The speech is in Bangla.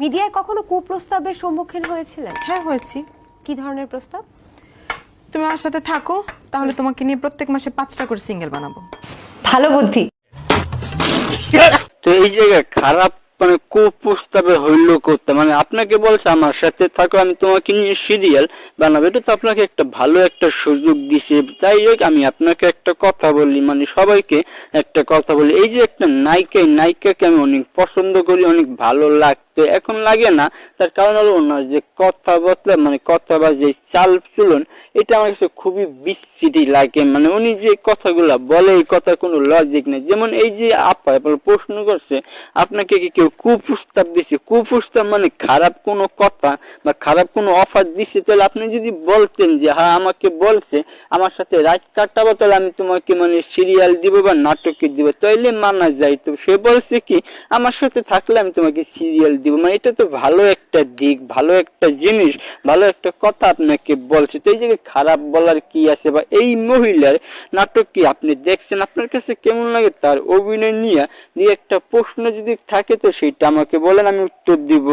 মিডিয়ায় কখনো কুপ্রস্তাবের সম্মুখীন হয়েছিলেন? হ্যাঁ হয়েছি। কি ধরনের প্রস্তাব? তুমি আমার সাথে থাকো তাহলে তোমাকে নিয়ে প্রত্যেক মাসে পাঁচটা করে সিঙ্গেল বানাবো। ভালো বুদ্ধি। তো এই জায়গায় খারাপ মানে কুপ্রস্তাবে হইল করতে মানে আপনাকে বলছে আমার সাথে থাকো আমি তোমাকে নিয়ে সিরিয়াল বানাবো। এটা তো আপনাকে একটা ভালো একটা সুযোগ দিছে। তাই হোক আমি আপনাকে একটা কথা বলি মানে সবাইকে একটা কথা বলি। এই যে একটা নায়িকা নায়িকাকে আমি অনেক পছন্দ করি অনেক ভালো লাগতো এখন লাগে না। তার কারণ হলো ওনার যে কথাবার্তা মানে কথা বা যে চাল চলন, এটা আমার কাছে খুবই বিচ্ছিরি লাগে। মানে উনি যে কথাগুলা বলে, এই কথা কোনো লজিক নেই। যেমন এই যে আপা প্রশ্ন করছে, আপনাকে কি কেউ কুপ্রস্তাব দিছে? কুপ্রস্তাব মানে খারাপ কোনো কথা বা খারাপ কোনো অফার দিছে? তাহলে আপনি যদি বলতেন যে হ্যাঁ আমাকে বলছে, আমার সাথে রাত কাটাবো, তাহলে আমি তোমাকে মানে সিরিয়াল দিব বা নাটকে দিব। তাইলে মানা যায়। তো সে বলছে কি, আমার সাথে থাকলে আমি তোমাকে সিরিয়াল দিব। মানে এটা তো ভালো একটা দিক ভালো একটা জিনিস ভালো একটা কথা আপনাকে বলছে। তো এই যে খারাপ বলার কি আছে বা এই মহিলার নাটক কি আপনি দেখছেন? আপনার কাছে কেমন লাগে তার অভিনয় নিয়ে? দিয়ে একটা প্রশ্ন যদি থাকে তো সেটা আমাকে বলেন আমি উত্তর দিব।